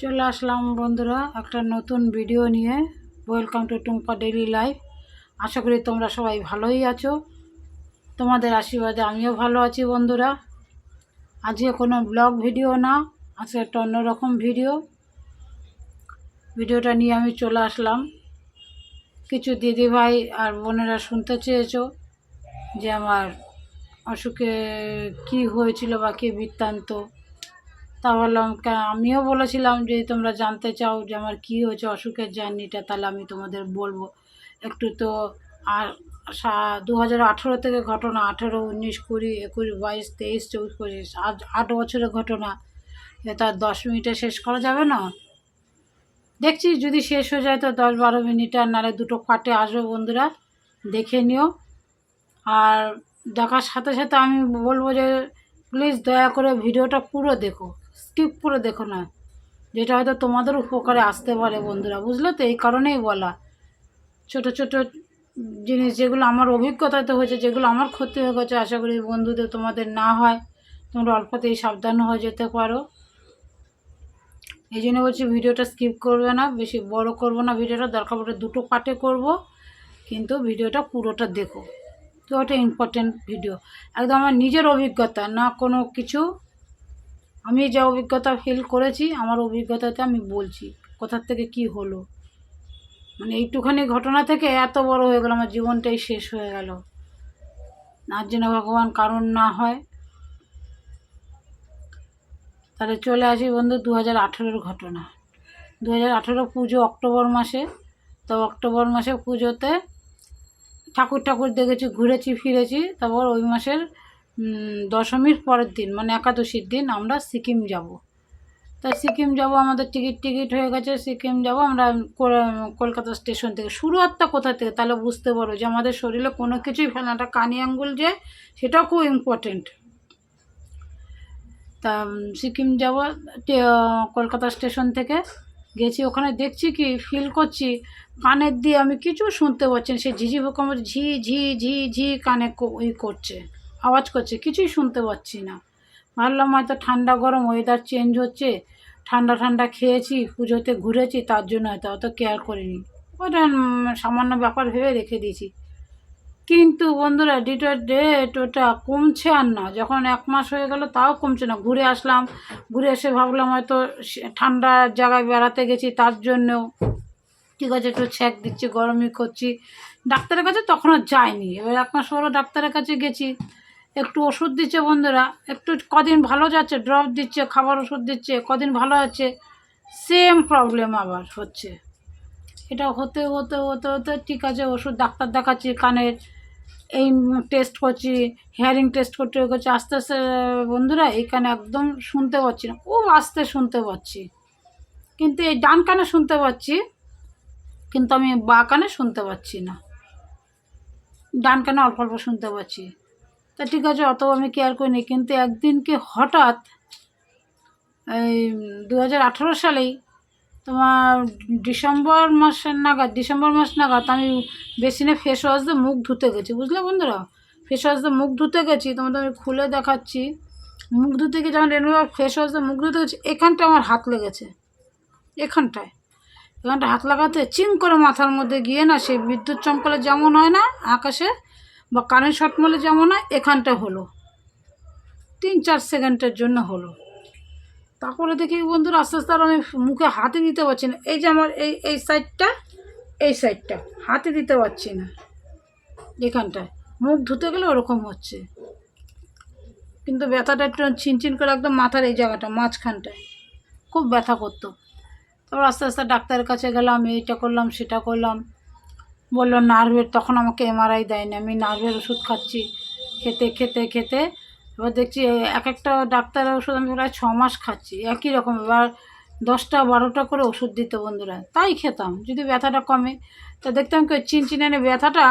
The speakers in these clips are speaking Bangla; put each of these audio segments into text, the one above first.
চলে আসলাম বন্ধুরা একটা নতুন ভিডিও নিয়ে। Welcome to Tumpa daily life আশা করি তোমরা সবাই ভালোই আছো। তোমাদের আশীর্বাদে আমিও ভালো আছি বন্ধুরা। আজকে কোনো ব্লগ ভিডিও না, আজকে একটা অন্যরকম ভিডিও ভিডিওটা নিয়ে আমি চলে আসলাম। কিছু দিদিভাই আর বোনেরা শুনতে চেয়েছো যে আমার অসুখে কি হয়েছিল বা কী বৃত্তান্ত। তা বললাম আমিও বলেছিলাম যে তোমরা জানতে চাও যে আমার কী হয়েছে অসুখের জার্নিটা, তাহলে আমি তোমাদের বলব। একটু তো, আর দু হাজার আঠেরো থেকে ঘটনা, আঠেরো, উনিশ, কুড়ি, একুশ, বাইশ, তেইশ, চব্বিশ, পঁচিশ, আজ আট বছরের ঘটনা। তার দশ মিনিটে শেষ করা যাবে না? দেখছি, যদি শেষ হয়ে যায় তো দশ বারো মিনিট, আর নাহলে দুটো পার্টে আসবে বন্ধুরা, দেখে নিও। আর দেখার সাথে সাথে আমি বলব যে প্লিজ দয়া করে ভিডিওটা পুরো দেখো। স্কিপ করে দেখো না। যেটা হয়তো তোমাদের উপকারে আসতে পারে বন্ধুরা, বুঝলে তো? এই কারণেই বলা। ছোট ছোট জিনিস যেগুলো আমার অভিজ্ঞতাতে হয়েছে, যেগুলো আমার ক্ষতি হয়ে গেছে, আশা করি বন্ধুদের তোমাদের না হয়। তোমরা অল্পতেই সাবধান হয়ে যেতে পারো। এই জন্য বলছি ভিডিওটা স্কিপ করবে না, বেশি বড় করব না। ভিডিওটা দরকার পড়ে দুটো পার্টে করব, কিন্তু ভিডিওটা পুরোটা দেখো। তো ওটা ইম্পর্টেন্ট ভিডিও একদম আমার নিজের অভিজ্ঞতা, না কোনো কিছু আমি যা অভিজ্ঞতা ফিল করেছি, আমার অভিজ্ঞতাতে আমি বলছি, কোথার থেকে কি হলো? মানে এইটুখানি ঘটনা থেকে এত বড় হয়ে গেল, আমার জীবনটাই শেষ হয়ে গেল। আর যেন ভগবান কারণ না হয়। তাহলে চলে আসি বন্ধু দু হাজার আঠেরোর ঘটনা। দু হাজার আঠেরো পুজো অক্টোবর মাসে। তো অক্টোবর মাসে পুজোতে ঠাকুর ঠাকুর দেখেছি, ঘুরেছি, ফিরেছি। তারপর ওই মাসের দশমীর পরের দিন মানে একাদশীর দিন আমরা সিকিম যাব। তা সিকিম যাব, আমাদের টিকিট টিকিট হয়ে গেছে, সিকিম যাব, আমরা কলকাতা স্টেশন থেকে। শুরু শুরুয়াতটা কোথা থেকে তাহলে বুঝতে পারো যে আমাদের শরীরে কোনো কিছুই ফেলে না। একটা কানি আঙ্গুল যে, সেটাও খুব ইম্পর্টেন্ট তা সিকিম যাব কলকাতা স্টেশন থেকে। গেছি ওখানে দেখছি কি ফিল করছি, কানের দিয়ে আমি কিছু শুনতে পাচ্ছি না। সে ঝিঝি পোকা ঝি ঝি ঝি ঝি কানে ই করছে। আওয়াজ করছে, কিছুই শুনতে পাচ্ছি না। ভাবলাম হয়তো ঠান্ডা গরম ওয়েদার চেঞ্জ হচ্ছে, ঠান্ডা ঠান্ডা খেয়েছি, পুজোতে ঘুরেছি, তার জন্য হয়তো অত কেয়ার করিনি। ওটা সামান্য ব্যাপার ভেবে রেখে দিয়েছি। কিন্তু বন্ধুরা ডিটোর ডেট ওটা কমছে আর না। যখন এক মাস হয়ে গেল, তাও কমছে না। ঘুরে আসলাম, ঘুরে এসে ভাবলাম হয়তো ঠান্ডা জায়গায় বেড়াতে গেছি, তার জন্যও। ঠিক আছে, একটু ছ্যাঁক দিচ্ছি, গরমই করছি। ডাক্তারের কাছে তখনও যায়নি এবার এক মাস হলো ডাক্তারের কাছে গেছি। একটু ওষুধ দিচ্ছে বন্ধুরা, একটু কদিন ভালো যাচ্ছে ড্রপ দিচ্ছে, খাবার ওষুধ দিচ্ছে, কদিন ভালো আছে সেম প্রবলেম আবার হচ্ছে। এটা হতে হতে হতে হতে ঠিক আছে, ওষুধ ডাক্তার দেখাচ্ছি কানের এই টেস্ট করছি হেয়ারিং টেস্ট করতে করছি, আস্তে আস্তে বন্ধুরা এই কানে একদম শুনতে পাচ্ছি না, খুব আস্তে শুনতে পাচ্ছি। কিন্তু এই ডান কানে শুনতে পাচ্ছি, কিন্তু আমি বা কানে শুনতে পাচ্ছি না। ডান কানে অল্প অল্প শুনতে পাচ্ছি। তা ঠিক আছে অত আমি কেয়ার করিনি। কিন্তু একদিনকে হঠাৎ এই দু হাজার আঠেরো সালেই তোমার ডিসেম্বর মাসের নাগাদ, ডিসেম্বর মাস নাগাদ আমি বেসিনে ফেস ওয়াশ দিয়ে মুখ ধুতে গেছি, বুঝলে বন্ধুরা? ফেস ওয়াশ দিয়ে মুখ ধুতে গেছি, তোমাদের আমি খুলে দেখাচ্ছি। মুখ ধুতে গিয়ে যখন রেনুবার ফেস ওয়াশ দিয়ে মুখ ধুতে গেছি এখানটা আমার হাত লেগেছে। এখানটায়। এখানটা হাত লাগাতে চিং করে মাথার মধ্যে গিয়ে না সেই বিদ্যুৎ চমকালে যেমন হয় না, আকাশে বা কারেন্ট শর্ট মারলে যেমন হয়, এখানটা হলো। তিন চার সেকেন্ডের জন্য হলো। তারপরে দেখি বন্ধুরা, আস্তে আস্তে আর আমি মুখে হাতে দিতে পারছি না। এই যে আমার এই এই সাইডটা এই সাইডটা হাতে দিতে পারছি না। এখানটায়। মুখ ধুতে গেলে ওরকম হচ্ছে। কিন্তু ব্যথাটা একটু চিনচিন করে একদম মাথার এই জায়গাটা, মাঝখানটায়। খুব ব্যথা করতো। তারপর আস্তে আস্তে ডাক্তারের কাছে গেলাম, এইটা করলাম, সেটা করলাম। বলল, নার্ভের তখন আমাকে এমআরআই দেয়নি। আমি নার্ভের ওষুধ খাচ্ছি, খেতে খেতে খেতে। এবার দেখছি এক একটা ডাক্তারের ওষুধ আমি প্রায় ছ মাস খাচ্ছি। একই রকম, এবার দশটা, বারোটা করে ওষুধ দিত বন্ধুরা। তাই খেতাম, যদি ব্যথাটা কমে। তা দেখতাম কি, ওই চিনচিনানে ব্যথাটা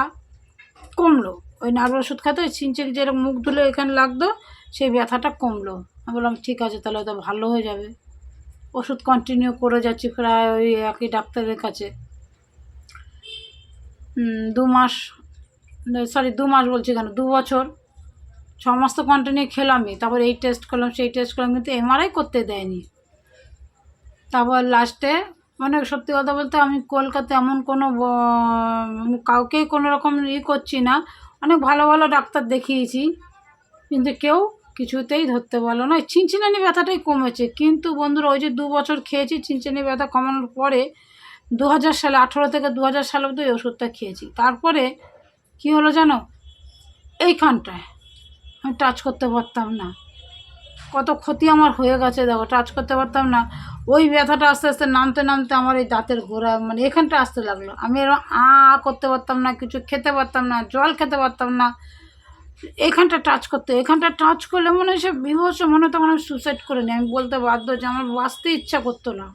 কমলো। ওই নার্ভ ওষুধ খেতে ওই চিনচিন যেরকম মুখ ধুলে এখানে লাগতো, সেই ব্যথাটা কমলো। আমি বললাম, ঠিক আছে, তাহলে তো ভালো হয়ে যাবে। ওষুধ কন্টিনিউ করে যাচ্ছি প্রায় ওই একই ডাক্তারের কাছে। দু মাস সরি দু মাস বলছি কেন? দু বছর। ছ মাস তো কন্টিনিউ খেলামই। তারপর এই টেস্ট করলাম, সেই টেস্ট করলাম, কিন্তু এমআরআই করতে দেয়নি। তারপর লাস্টে মানে সত্যি কথা বলতে আমি কলকাতা এমন কোনো কাউকেই কোনো রকম ই করছি না। অনেক ভালো ভালো ডাক্তার দেখিয়েছি, কিন্তু কেউ কিছুতেই ধরতে পারল না। চিনচিনানি ব্যথাটাই কমেছে। কিন্তু বন্ধুরা, ওই যে দু বছর খেয়েছি চিনচিনি ব্যথা কমানোর পরে দু হাজার সালে, আঠেরো থেকে দু হাজার সালে অবধি ওই ওষুধটা খেয়েছি। তারপরে কী হলো জানো? এইখানটায়। আমি টাচ করতে পারতাম না। কত ক্ষতি আমার হয়ে গেছে, দেখো টাচ করতে পারতাম না। ওই ব্যথাটা আস্তে আস্তে নামতে নামতে আমার এই দাঁতের গোড়া মানে এখানটা আসতে লাগল। আমি এরকম আ করতে পারতাম না, কিছু খেতে পারতাম না, জল খেতে পারতাম না। এখানটা টাচ করতে, এখানটা টাচ করলে মনে হয় সে বিভৎস, মনে তখন আমি সুসাইড করে নিই আমি বলতে বাধ্য যে আমার বাঁচতে ইচ্ছা করতো না।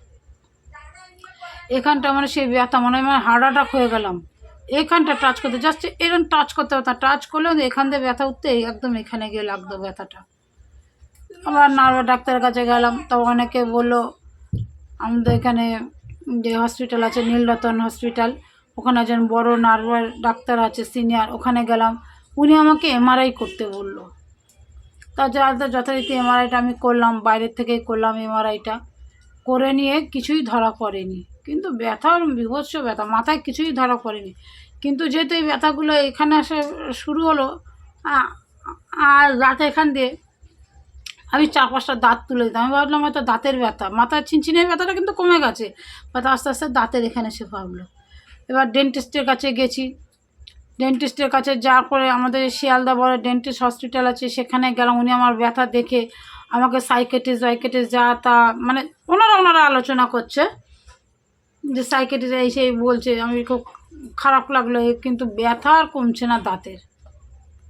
এখানটা মানে সেই ব্যথা, মনে হয় আমার হার্ট অ্যাটাক হয়ে গেলাম। এখানটা টাচ করতে জাস্ট এরকম টাচ করতে পারতাম টাচ করলেও এখান দিয়ে ব্যথা উঠতে একদম এখানে গিয়ে লাগতো ব্যথাটা। আবার নার্ভের ডাক্তারের কাছে গেলাম, তো অনেকে বলল, আমাদের এখানে যে হসপিটাল আছে, নীলরতন হসপিটাল ওখানে একজন বড় নার্ভের ডাক্তার আছে সিনিয়র ওখানে গেলাম। উনি আমাকে এমআরআই করতে বলল। তা যথারীতি এমআরআইটা আমি করলাম, বাইরের থেকেই করলাম এমআরআইটা করে নিয়ে কিছুই ধরা পড়েনি। কিন্তু ব্যথা বিভৎস ব্যথা, মাথায় কিছুই ধরা পড়েনি। কিন্তু যেহেতু এই ব্যথাগুলো এখানে আসে শুরু হলো আর রাতে এখান দিয়ে আমি চার পাঁচটা দাঁত তুলে দিতাম। আমি ভাবলাম হয়তো দাঁতের ব্যথা, মাথার ছিনছিনের ব্যথাটা কিন্তু কমে গেছে ব্যথা আস্তে আস্তে দাঁতের এখানে এসে ভাবলো। এবার ডেন্টিস্টের কাছে গেছি। ডেন্টিস্টের কাছে যাওয়ার পরে আমাদের শিয়ালদা বড় ডেন্টিস্ট হসপিটাল আছে, সেখানে গেলাম। উনি আমার ব্যথা দেখে আমাকে সাইকেটিস ওয়াইকেটিস যা তা মানে ওনারা ওনারা আলোচনা করছে। যে সাইকেটিস এই সেই বলছে, আমি খুব খারাপ লাগল কিন্তু ব্যথা আর কমছে না দাঁতের।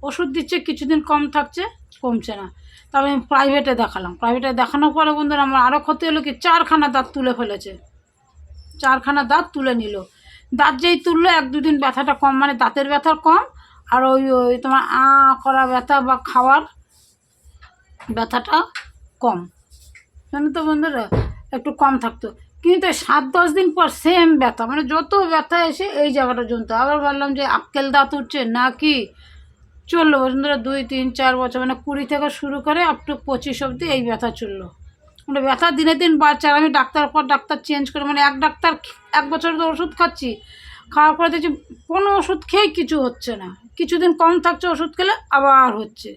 ওষুধ দিচ্ছে, কিছুদিন কম থাকছে, কমছে না। তবে আমি প্রাইভেটে দেখালাম। প্রাইভেটে দেখানোর পরে বন্ধুরা, আমার আরও ক্ষতি হলো কি, চারখানা দাঁত তুলে ফেলেছে। চারখানা দাঁত তুলে নিল। দাঁত যেই তুললো, এক দুদিন ব্যথাটা কম মানে দাঁতের ব্যথা কম, আর ওই ওই তোমার আ, করা ব্যথা বা খাওয়ার ব্যথাটা কম। জানো তো বন্ধুরা, একটু কম থাকতো। কিন্তু সাত, দশ দিন পর সেম ব্যথা। মানে যত ব্যথা এসে এই জায়গাটা জমত আবার ভাবলাম যে আক্কেল দাঁত উঠছে নাকি? চলল। বন্ধুরা দুই, তিন, চার বছর মানে কুড়ি থেকে শুরু করে আপ টু পঁচিশ অবধি এই ব্যথা চলল। মানে ব্যথা দিনে দিন বাড়ছে আর আমি ডাক্তার পর ডাক্তার চেঞ্জ করে মানে এক ডাক্তার এক বছর তো ওষুধ খাচ্ছি। খাওয়ার পরে দেখছি কোনো ওষুধ খেয়েই কিছু হচ্ছে না। কিছুদিন কম থাকছে ওষুধ খেলে আবার হচ্ছে।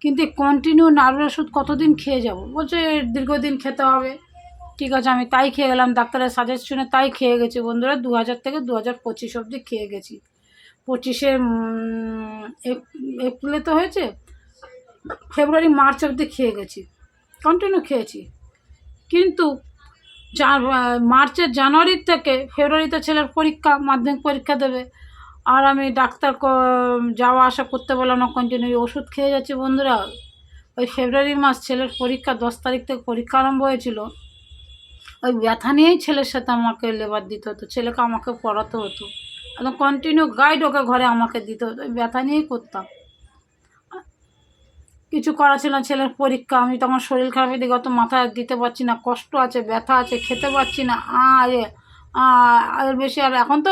কিন্তু কন্টিনিউ নার্ভের ওষুধ কতদিন খেয়ে যাব? বলছে দীর্ঘদিন খেতে হবে। ঠিক আছে, আমি তাই খেয়ে গেলাম। ডাক্তারের সাজেশনে তাই খেয়ে গেছি বন্ধুরা। দু হাজার থেকে দু হাজার পঁচিশ অবধি খেয়ে গেছি। পঁচিশে এপ্রিলে তো হয়েছে। ফেব্রুয়ারি, মার্চ অবধি খেয়ে গেছি। কন্টিনিউ খেয়েছি। কিন্তু মার্চের জানুয়ারির থেকে ফেব্রুয়ারিতে ছেলের পরীক্ষা, মাধ্যমিক পরীক্ষা দেবে। আর আমি ডাক্তার যাওয়া আসা করতে বললাম না কন্টিনিউ ওষুধ খেয়ে যাচ্ছি বন্ধুরা। ওই ফেব্রুয়ারি মাস ছেলের পরীক্ষা, দশ তারিখ থেকে পরীক্ষা আরম্ভ হয়েছিল। ওই ব্যথা নিয়েই ছেলের সাথে আমাকে লেবার দিতে হতো, ছেলেকে আমাকে পড়াতে হতো। একদম কন্টিনিউ গাইড ওকে ঘরে আমাকে দিতে হতো, ওই ব্যথা নিয়েই করতাম। কিছু করা ছিল না, ছেলের পরীক্ষা, আমি তখন শরীর খারাপের দিকে অত মাথা দিতে পারছি না, কষ্ট আছে, ব্যথা আছে, খেতে পারছি না আ এ আ এর বেশি আর এখন তো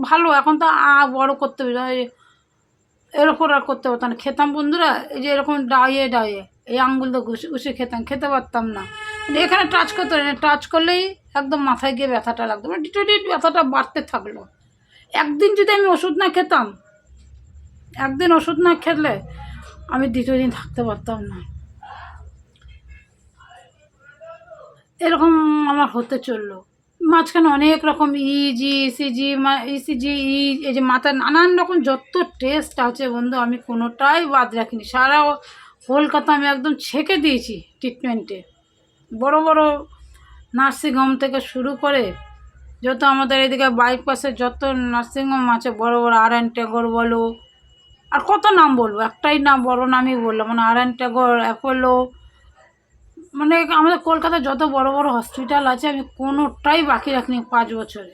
ভালো, এখন তো আ, বড় করতে হবে এই- এর ওপর আর করতে পারতাম না। খেতাম বন্ধুরা, এই যে এরকম ডাইয়ে ডাইয়ে এই আঙ্গুল তো ঘুষে ঘুষে খেতাম, খেতে পারতাম না। এখানে টাচ করতে পারি না টাচ করলেই একদম মাথায় গিয়ে ব্যথাটা লাগতো মানে ডিটো ডিট ব্যথাটা বাড়তে থাকল। একদিন যদি আমি ওষুধ না খেতাম, একদিন ওষুধ না খেলে আমি দ্বিতীয় দিন থাকতে পারতাম না। এরকম আমার হতে চলল। মাঝখানে অনেক রকম ইজি ইসিজি ইসিজি ই এই যে মাথায় নানান রকম যত টেস্ট আছে বন্ধু, আমি কোনোটাই বাদ রাখিনি। সারা কলকাতা আমি একদম ছেঁকে দিয়েছি ট্রিটমেন্টে বড় বড় নার্সিংহোম থেকে শুরু করে যত আমাদের এদিকে বাইপাসে যত নার্সিংহোম আছে, বড় বড় আর এন টেগর বলো। আর কত নাম বলব? একটাই নাম, বড় নামই বললাম মানে আর এন টেগর অ্যাপোলো মানে আমাদের কলকাতায় যত বড় বড় হসপিটাল আছে, আমি কোনোটাই বাকি রাখিনি পাঁচ বছরে।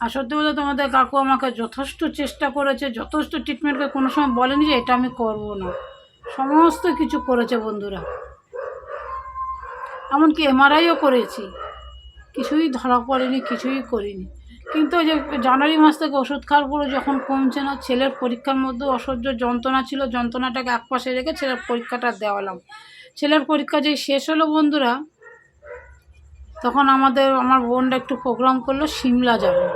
আর সত্যি বলতে তোমাদের কাকু আমাকে যথেষ্ট চেষ্টা করেছে, যথেষ্ট ট্রিটমেন্টকে কোনো সময় বলেনি যে এটা আমি করব না। সমস্ত কিছু করেছে বন্ধুরা। এমনকি এমআরআইও করেছি। কিছুই ধরা পড়েনি, কিছুই করিনি। কিন্তু ওই যে জানুয়ারি মাস থেকে ওষুধ খাওয়ার যখন কমছে না, ছেলের পরীক্ষার মধ্যে অসহ্য যন্ত্রণা ছিল, যন্ত্রণাটাকে একপাশে রেখে ছেলের পরীক্ষাটা দেওয়ালাম। ছেলের পরীক্ষা যেই শেষ হলো বন্ধুরা, তখন আমাদের, আমার বোনটা একটু প্রোগ্রাম করল, সিমলা যাবে।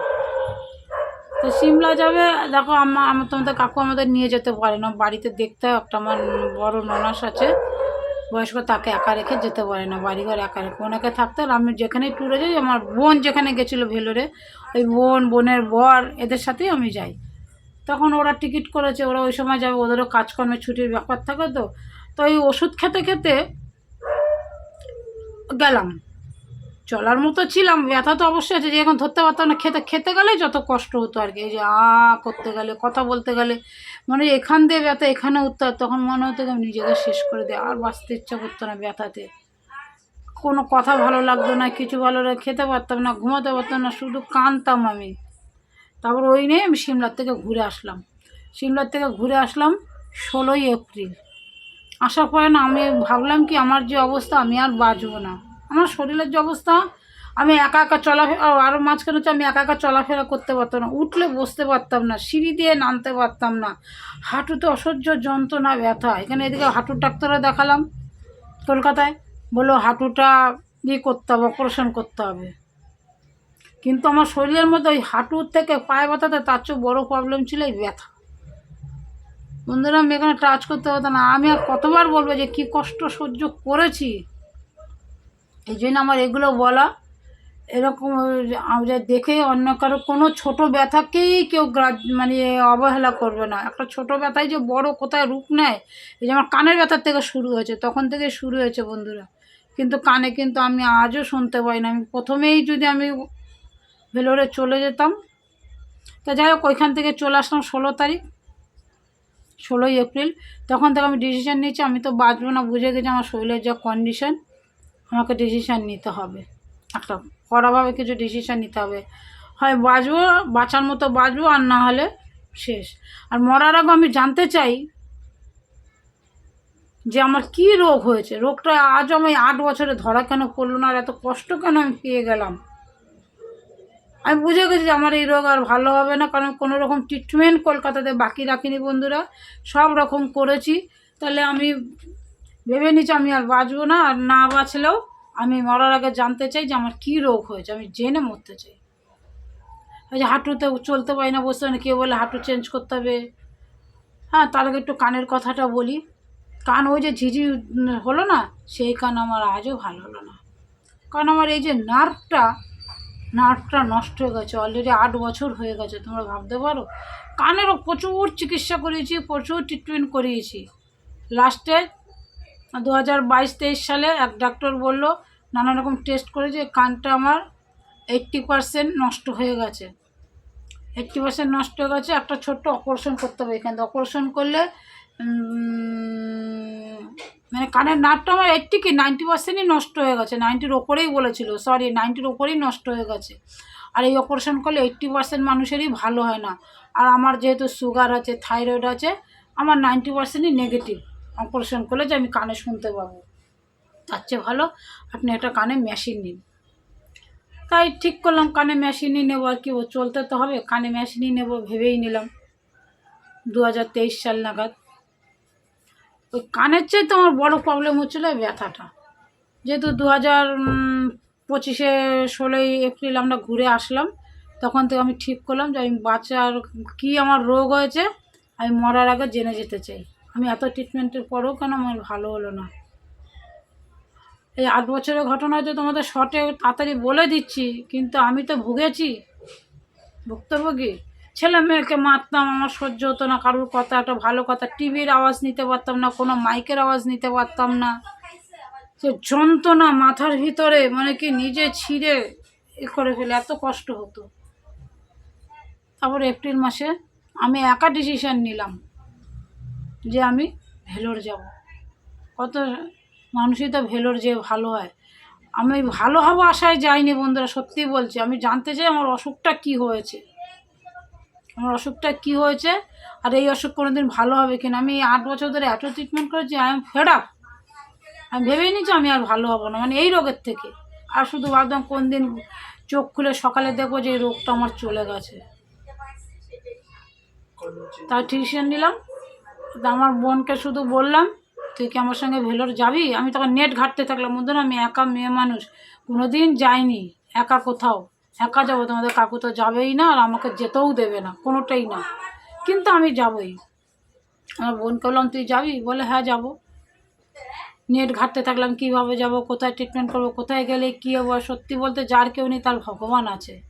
তো সিমলা যাবে, দেখো আমার আমার তোমাদের কাকু আমাদের নিয়ে যেতে পারে না, বাড়িতে দেখতে একটা, আমার বড় ননাস আছে। বয়স্ক তাকে একা রেখে যেতে পারে না, বাড়িঘর একা রেখে। ওনাকে থাকতে আর আমি যেখানেই ট্যুরে যাই, আমার বোন যেখানে গেছিল ভেলোরে, ওই বোন, বোনের বর, এদের সাথেই আমি যাই। তখন ওরা টিকিট করেছে, ওরা ওই সময় যাবে, ওদেরও কাজকর্মের ছুটির ব্যাপার থাকে তো। তো ওই ওষুধ খেতে খেতে গেলাম। চলার মতো ছিলাম, ব্যথা তো অবশ্যই আছে, যে এখন ধরতে পারতাম না, খেতে খেতে গেলেই যত কষ্ট হতো আর কি, এই যে আ, করতে গেলে, কথা বলতে গেলে মানে এখান দিয়ে ব্যথা এখানে উঠতে তখন মনে হতো আমি নিজেদের শেষ করে দিই, আর বাঁচতে ইচ্ছা করতো না ব্যথাতে। কোনো কথা ভালো লাগতো না, কিছু ভালো লাগে, খেতে পারতাম না, ঘুমাতে পারতাম না, শুধু কাঁদতাম আমি। তারপর ওই নিয়ে আমি সিমলার থেকে ঘুরে আসলাম। সিমলার থেকে ঘুরে আসলাম ষোলোই এপ্রিল। আসার পরে না আমি ভাবলাম কি, আমার যে অবস্থা, আমি আর বাঁচবো না। আমার শরীরের যে অবস্থা, আমি একা একা চলাফেরা আরও মাঝখানে হচ্ছে আমি একা একা চলাফেরা করতে পারতাম না। উঠলে বসতে পারতাম না, সিঁড়ি দিয়ে নামতে পারতাম না। হাঁটুতে অসহ্য যন্ত্রণা, ব্যথা। এখানে এদিকে হাঁটুর ডাক্তারও দেখালাম কলকাতায়। বলল, হাঁটুটা ইয়ে করতে হবে অপারেশন করতে হবে। কিন্তু আমার শরীরের মধ্যে ওই হাঁটুর থেকে পায়ে ব্যথাতে তার চেয়ে বড়ো প্রবলেম ছিল এই ব্যথা। বন্ধুরা, আমি এখানে টাচ করতে পারতাম না। আমি আর কতবার বলব যে, কী কষ্ট সহ্য করেছি। এই জন্য আমার এগুলো বলা এরকম, আমরা দেখে অন্য কারও কোনো ছোট ব্যথাকেই কেউ গ্রাজ মানে অবহেলা করবে না। একটা ছোট ব্যথায় যে বড় কোথায় রূপ নেয়, এই যে আমার কানের ব্যথার থেকে শুরু হয়েছে, তখন থেকে শুরু হয়েছে বন্ধুরা। কিন্তু কানে কিন্তু আমি আজও শুনতে পাই না। আমি প্রথমেই যদি আমি ভেলোরে চলে যেতাম, তা যাই হোক, ওইখান থেকে চলে আসলাম ষোলো তারিখ, ষোলোই এপ্রিল। তখন থেকে আমি ডিসিশান নিয়েছি, আমি তো বাঁচবো না, বুঝে গেছি আমার শরীরের যা কন্ডিশন আমাকে ডিসিশান নিতে হবে। একটা কড়াভাবে কিছু ডিসিশান নিতে হবে। হয় বাঁচবো, বাঁচার মতো বাঁচবো আর না হলে শেষ। আর মরার আগে আমি জানতে চাই যে আমার কি রোগ হয়েছে। রোগটা আজ আমি আট বছরে ধরা কেন পড়ল না আর এত কষ্ট কেন আমি পেয়ে গেলাম? আমি বুঝে গেছি যে আমার এই রোগ আর ভালো হবে না, কারণ কোনো রকম ট্রিটমেন্ট কলকাতাতে বাকি রাখিনি বন্ধুরা। সব রকম করেছি। তাহলে আমি ভেবে নিচ্ছি আমি আর বাঁচবো না, আর না বাঁচলেও আমি মরার আগে জানতে চাই যে আমার কী রোগ হয়েছে, আমি জেনে মরতে চাই। ওই যে হাঁটুতে চলতে পারি না বসতে না কেউ বলে হাঁটু চেঞ্জ করতে হবে। হ্যাঁ তার আগে একটু কানের কথাটা বলি। কান ওই যে ঝিঝি হলো না, সেই কান আমার আজও ভালো হলো না। কারণ আমার এই যে নার্ভটা নার্ভটা নষ্ট হয়ে গেছে অলরেডি আট বছর হয়ে গেছে, তোমরা ভাবতে পারো। কানেরও প্রচুর চিকিৎসা করিয়েছি, প্রচুর ট্রিটমেন্ট করিয়েছি। লাস্টে দু হাজার বাইশ, তেইশ সালে এক ডাক্তার বলল, নানা রকম টেস্ট করে যে কানটা আমার এইট্টি পারসেন্ট নষ্ট হয়ে গেছে। এইট্টি পার্সেন্ট নষ্ট হয়ে গেছে, একটা ছোট্ট অপারেশন করতে হবে এখানে। অপারেশন করলে মানে কানের নাটটা আমার এইট্টি কি নাইনটি পার্সেন্টই নষ্ট হয়ে গেছে। নাইনটির ওপরেই বলেছিল সরি নাইনটির ওপরেই নষ্ট হয়ে গেছে। আর এই অপারেশন করলে এইট্টি পার্সেন্ট মানুষেরই ভালো হয় না। আর আমার যেহেতু সুগার আছে থাইরয়েড আছে, আমার নাইনটি পার্সেন্টই নেগেটিভ অপারেশন করলে যে আমি কানে শুনতে পাবো। তার চেয়ে ভালো আপনি একটা কানে মেশিন নিন। তাই ঠিক করলাম, কানে মেশিনই নেব আর কি, ও চলতে তো হবে, কানে মেশিনই নেব ভেবেই নিলাম। দু হাজার তেইশ সাল নাগাদ। ওই কানের চেয়ে তো আমার বড়ো প্রবলেম হচ্ছিল ব্যথাটা। যেহেতু দু হাজার পঁচিশে ষোলোই এপ্রিল আমরা ঘুরে আসলাম, তখন থেকে আমি ঠিক করলাম যে আমি বাচ্চার কী আমার রোগ হয়েছে, আমি মরার আগে জেনে যেতে চাই। আমি এত ট্রিটমেন্টের পরেও কেন আমার ভালো হলো না? এই আট বছরের ঘটনা হয়তো তোমাদের শর্টে তাড়াতাড়ি বলে দিচ্ছি, কিন্তু আমি তো ভুগেছি। ভুক্তভোগী? ছেলে মেয়েকে মারতাম, আমার সহ্য হতো না, কারোর কথা, একটা ভালো কথা, টিভির আওয়াজ নিতে পারতাম না, কোনো মাইকের আওয়াজ নিতে পারতাম না। সে যন্ত্রণা মাথার ভিতরে মানে কি নিজে ছিঁড়ে এ করে ফেলে, এত কষ্ট হতো। তারপর এপ্রিল মাসে আমি একা ডিসিশন নিলাম। যে আমি ভেলোর যাব। কত মানুষই তো ভেলোর যে ভালো হয়। আমি ভালো হব আশায় যাইনি বন্ধুরা, সত্যি বলছি। আমি জানতে চাই আমার অসুখটা কি হয়েছে। আমার অসুখটা কি হয়েছে আর এই অসুখ কোনোদিন ভালো হবে কিনা? আমি আট বছর ধরে এত ট্রিটমেন্ট করেছি আই এম ফেড আপ আমি ভেবেই নিচ্ছি আমি আর ভালো হব না। মানে এই রোগের থেকে। আর শুধু ভাবতাম কোন দিন চোখ খুলে সকালে দেখব যে এই রোগটা আমার চলে গেছে। তার টিউশন নিলাম। আমার বোনকে শুধু বললাম, তুই কি আমার সঙ্গে ভেলোর যাবি? আমি তখন নেট ঘাটতে থাকলাম, বন্ধুরা, আমি একা মেয়ে মানুষ কোনো দিন যাইনি, একা কোথাও, একা যাব, তোমাদের কাকু তো যাবেই না আর আমাকে যেতেও দেবে না, কোনোটাই না। কিন্তু আমি যাবই। আমার বোনকে বললাম, তুই যাবি? বলে হ্যাঁ যাব। নেট ঘাটতে থাকলাম, কীভাবে যাব, কোথায় ট্রিটমেন্ট করব, কোথায় গেলে কী হব? সত্যি বলতে যার কেউ নেই, তার ভগবান আছে।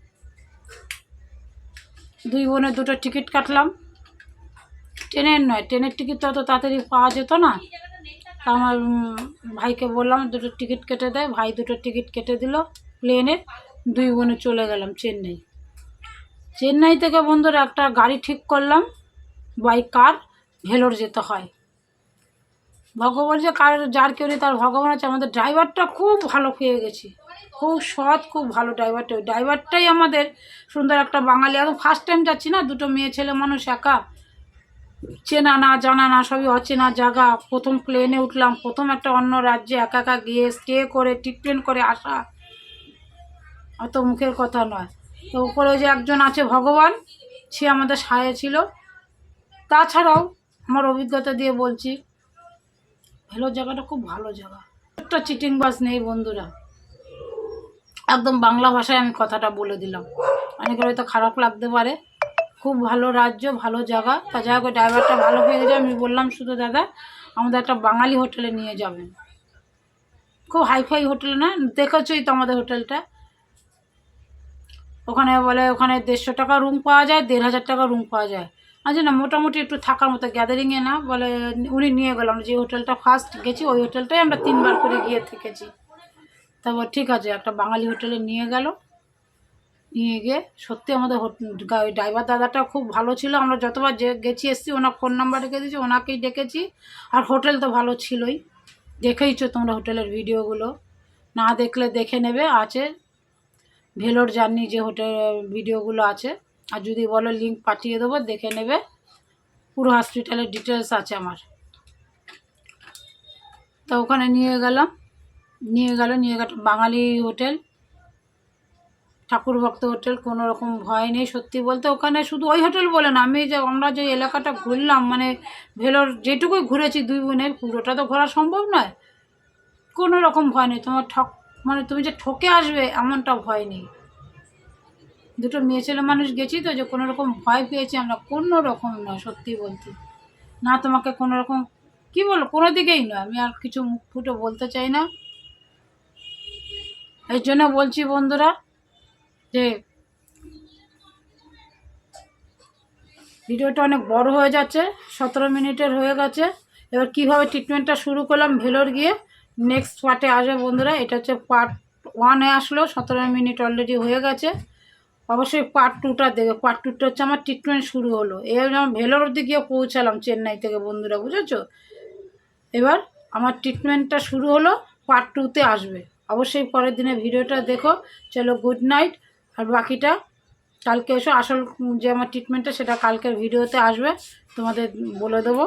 দুই বোনের দুটো টিকিট কাটলাম। ট্রেনের নয়, ট্রেনের টিকিট তো অত তাড়াতাড়ি পাওয়া যেত না। তা আমার ভাইকে বললাম, দুটো টিকিট কেটে দেয় ভাই দুটো টিকিট কেটে দিল প্লেনের দুই বোনে চলে গেলাম চেন্নাই। চেন্নাই থেকে বন্ধুরা একটা গাড়ি ঠিক করলাম বাই কার ভেলোর যেতে হয়। ভগবান যে কার, যার কেউ নেই, তার ভগবান আছে। আমাদের ড্রাইভারটা খুব ভালো পেয়ে গেছি। খুব সৎ, খুব ভালো ড্রাইভারটা ওই ড্রাইভারটাই আমাদের সুন্দর একটা বাঙালি। একদম ফার্স্ট টাইম যাচ্ছি না, দুটো মেয়ে ছেলে মানুষ একা। চেনা না, জানা না, সবই অচেনা জায়গা। প্রথম প্লেনে উঠলাম, প্রথম একটা অন্য রাজ্যে একা একা গিয়ে স্টে করে ট্রিটমেন্ট করে আসা। অত মুখের কথা নয়। তো উপরে যে একজন আছে ভগবান, সে আমাদের সায়ে ছিল। তাছাড়াও আমার অভিজ্ঞতা দিয়ে বলছি ভেলোর জায়গাটা খুব ভালো জায়গা। একটা চিটিং বাস নেই বন্ধুরা। একদম বাংলা ভাষায় আমি কথাটা বলে দিলাম। অনেকের হয়তো খারাপ লাগতে পারে। খুব ভালো রাজ্য, ভালো জায়গা। তা যাই হোক ড্রাইভারটা ভালো হয়ে গেছে আমি বললাম, শুধু দাদা, আমাদের একটা বাঙালি হোটেলে নিয়ে যাবেন। খুব হাইফাই হোটেল না, দেখেছই তো আমাদের হোটেলটা। ওখানে বলে, ওখানে দেড়শো টাকা রুম পাওয়া যায়, দেড় হাজার টাকা রুম পাওয়া যায়। আচ্ছা না, মোটামুটি একটু থাকার মতো গ্যাদারিংয়ে না, বলে, উনি নিয়ে গেলাম যে হোটেলটা ফার্স্ট গেছি, ওই হোটেলটাই আমরা তিনবার করে গিয়ে থেকেছি। তারপর ঠিক আছে, একটা বাঙালি হোটেলে নিয়ে গেল। নিয়ে গিয়ে সত্যি আমাদের ড্রাইভার দাদাটা খুব ভালো ছিল। আমরা যতবার যে গেছি, এসছি, ওনার ফোন নাম্বার রেখে দিয়েছি, ওনাকেই ডেকেছি। আর হোটেল তো ভালো ছিলই। দেখেইছো তোমরা হোটেলের ভিডিওগুলো। না দেখলে দেখে নেবে, আছে ভেলোর জার্নি যে হোটেল ভিডিওগুলো আছে। আর যদি বলো লিঙ্ক পাঠিয়ে দেবো, দেখে নেবে। পুরো হসপিটালের ডিটেলস আছে আমার। তা ওখানে নিয়ে গেলাম। নিয়ে গেল নিয়ে গেল, বাঙালি হোটেল ঠাকুর ভক্ত হোটেল কোনো রকম ভয় নেই, সত্যি বলতে। ওখানে শুধু ওই হোটেল বলে না, আমি যে আমরা যে এলাকাটা ঘুরলাম মানে ভেলোর যেটুকুই ঘুরেছি দুই বোনের, পুরোটা তো ঘোরা সম্ভব নয়। কোনো রকম ভয় নেই। তোমার ঠক মানে তুমি যে ঠকে আসবে এমনটা ভয় নেই। দুটো মেয়ে ছেলে মানুষ গেছি তো, যে কোনো রকম ভয় পেয়েছি আমরা কোনো রকম নয়, সত্যি বলতে। না, তোমাকে কোনো রকম কী বলো, কোনো দিকেই নয়। আমি আর কিছু মুখ ফুটে বলতে চাই না। এর জন্য বলছি বন্ধুরা যে ভিডিওটা অনেক বড় হয়ে যাচ্ছে, সতেরো মিনিটের হয়ে গেছে। এবার কীভাবে ট্রিটমেন্টটা শুরু করলাম ভেলোর গিয়ে নেক্সট পার্টে আসবে বন্ধুরা, এটা হচ্ছে পার্ট ওয়ানে আসলো, সতেরো মিনিট অলরেডি হয়ে গেছে। অবশ্যই পার্ট টুটা দেবে পার্ট টুটা হচ্ছে আমার ট্রিটমেন্ট শুরু হলো। এবার যেমন ভেলোর অব্দি গিয়ে পৌঁছালাম চেন্নাই থেকে বন্ধুরা, বুঝেছ? এবার আমার ট্রিটমেন্টটা শুরু হলো পার্ট টুতে আসবে। অবশ্যই পরের দিনে ভিডিওটা দেখো। চলো গুড নাইট আর বাকিটা কালকে এসো আসল যে আমার ট্রিটমেন্টটা সেটা কালকের ভিডিওতে আসবে, তোমাদের বলে দেবো।